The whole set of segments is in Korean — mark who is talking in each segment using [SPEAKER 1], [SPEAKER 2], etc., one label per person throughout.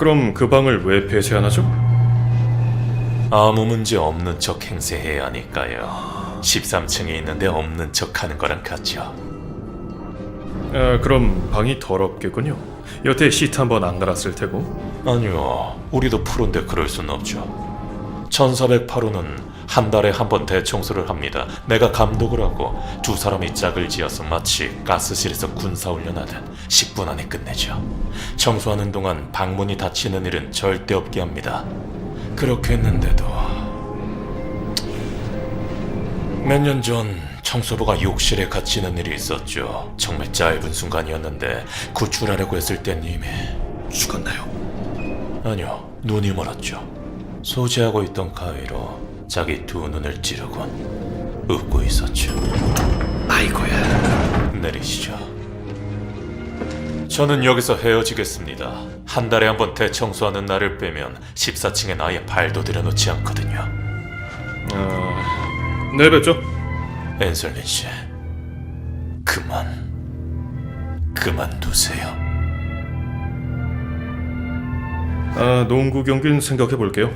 [SPEAKER 1] 그럼 그 방을 왜 폐쇄 안 하죠?
[SPEAKER 2] 아무 문제 없는 척 행세해야 하니까요. 13층에 있는데 없는 척 하는 거랑 같죠.
[SPEAKER 1] 아, 그럼 방이 더럽겠군요. 여태 시트 한번 안 갈았을 테고.
[SPEAKER 2] 아니요, 우리도 프로인데 그럴 순 없죠. 1408호는 한 달에 한 번 대청소를 합니다. 내가 감독을 하고 두 사람이 짝을 지어서 마치 가스실에서 군사 훈련하듯 10분 안에 끝내죠. 청소하는 동안 방문이 닫히는 일은 절대 없게 합니다. 그렇게 했는데도 몇 년 전 청소부가 욕실에 갇히는 일이 있었죠. 정말 짧은 순간이었는데 구출하려고 했을 땐 이미
[SPEAKER 1] 죽었나요?
[SPEAKER 2] 아니요, 눈이 멀었죠. 소지하고 있던 가위로 자기 두 눈을 찌르곤 웃고 있었죠.
[SPEAKER 1] 아이고야.
[SPEAKER 2] 내리시죠. 저는 여기서 헤어지겠습니다. 한 달에 한 번 대청소하는 날을 빼면 14층엔 아예 발도 들여놓지 않거든요.
[SPEAKER 1] 아, 내뱉죠?
[SPEAKER 2] 앤설린 씨, 그만, 그만두세요.
[SPEAKER 1] 아, 농구 경기는 생각해 볼게요.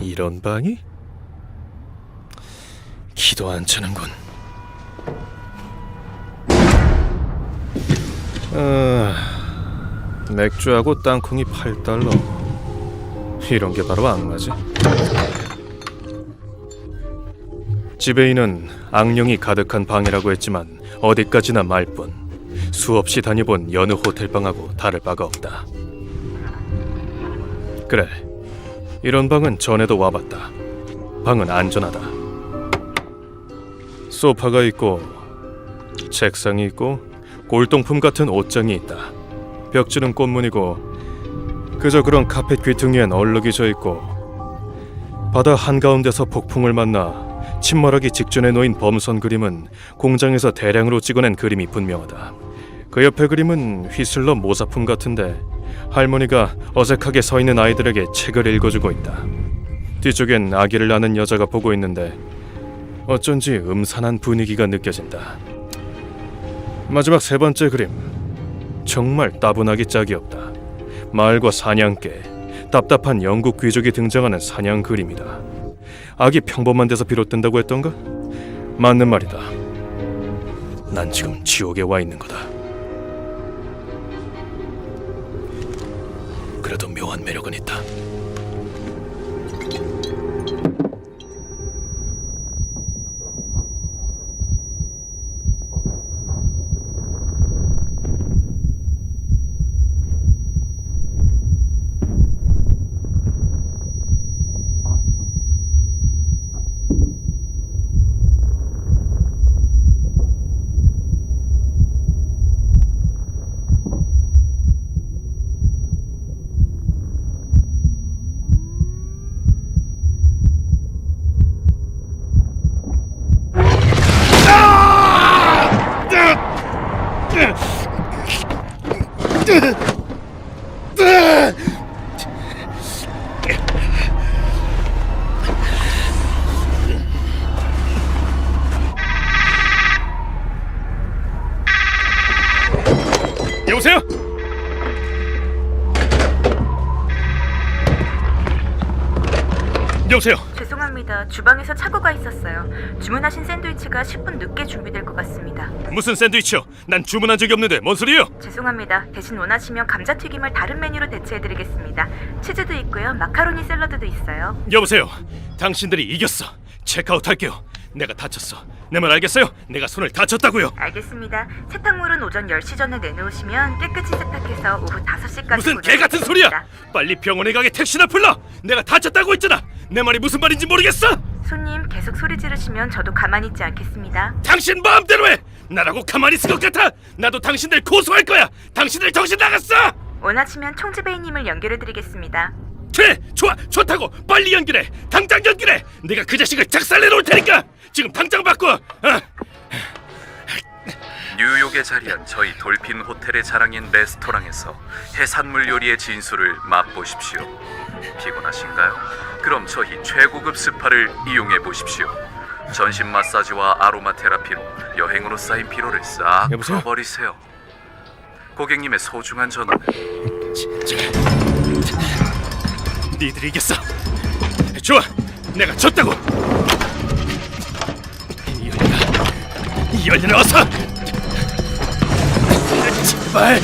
[SPEAKER 1] 이런 방이? 기도 안 차는군. 아... 맥주하고 땅콩이 8달러. 이런 게 바로 악마지. 지배인은 악령이 가득한 방이라고 했지만 어디까지나 말뿐. 수없이 다녀본 여느 호텔 방하고 다를 바가 없다. 그래. 이런 방은 전에도 와봤다. 방은 안전하다. 소파가 있고 책상이 있고 골동품 같은 옷장이 있다. 벽지는 꽃무늬고 그저 그런 카펫 귀퉁이엔 얼룩이 져 있고 바다 한가운데서 폭풍을 만나 침몰하기 직전에 놓인 범선 그림은 공장에서 대량으로 찍어낸 그림이 분명하다. 그 옆에 그림은 휘슬러 모사품 같은데 할머니가 어색하게 서 있는 아이들에게 책을 읽어주고 있다. 뒤쪽엔 아기를 낳는 여자가 보고 있는데 어쩐지 음산한 분위기가 느껴진다. 마지막 세 번째 그림 정말 따분하기 짝이 없다. 마을과 사냥개, 답답한 영국 귀족이 등장하는 사냥 그림이다. 악이 평범한 데서 비롯된다고 했던가? 맞는 말이다. 난 지금 지옥에 와 있는 거다. 그래도 묘한 매력은 있다. 여보세요?
[SPEAKER 3] 죄송합니다. 주방에서 착오가 있었어요. 주문하신 샌드위치가 10분 늦게 준비될 것 같습니다.
[SPEAKER 1] 무슨 샌드위치요? 난 주문한 적이 없는데 뭔 소리예요?
[SPEAKER 3] 죄송합니다. 대신 원하시면 감자튀김을 다른 메뉴로 대체해드리겠습니다. 치즈도 있고요. 마카로니 샐러드도 있어요.
[SPEAKER 1] 여보세요? 당신들이 이겼어. 체크아웃 할게요. 내가 다쳤어. 내 말 알겠어요? 내가 손을 다쳤다고요.
[SPEAKER 3] 알겠습니다. 세탁물은 오전 10시 전에 내놓으시면 깨끗이 세탁해서 오후 5시까지
[SPEAKER 1] 무슨 개 같은 소리야! 빨리 병원에 가게 택시나 불러! 내가 다쳤다고 했잖아! 내 말이 무슨 말인지 모르겠어!
[SPEAKER 3] 손님 계속 소리 지르시면 저도 가만히 있지 않겠습니다.
[SPEAKER 1] 당신 마음대로 해! 나라고 가만히 있을 것 같아! 나도 당신들 고소할 거야! 당신들 정신 나갔어!
[SPEAKER 3] 원하시면 총지배인님을 연결해 드리겠습니다.
[SPEAKER 1] 그래! 좋아! 좋다고! 빨리 연결해! 당장 연결해! 내가 그 자식을 작살내 놓을 테니까! 지금 당장 바꿔! 어.
[SPEAKER 4] 뉴욕에 자리한 저희 돌핀 호텔의 자랑인 레스토랑에서 해산물 요리의 진수를 맛보십시오. 피곤하신가요? 그럼 저희 최고급 스파를 이용해 보십시오. 전신 마사지와 아로마 테라피로 여행으로 쌓인 피로를 싹
[SPEAKER 1] 여보세요?
[SPEAKER 4] 풀어버리세요. 고객님의 소중한 전화는
[SPEAKER 1] 니들이 이겼어. 좋아, 내가 졌다고. 이 열려라, 이 열려라 어서. 제발.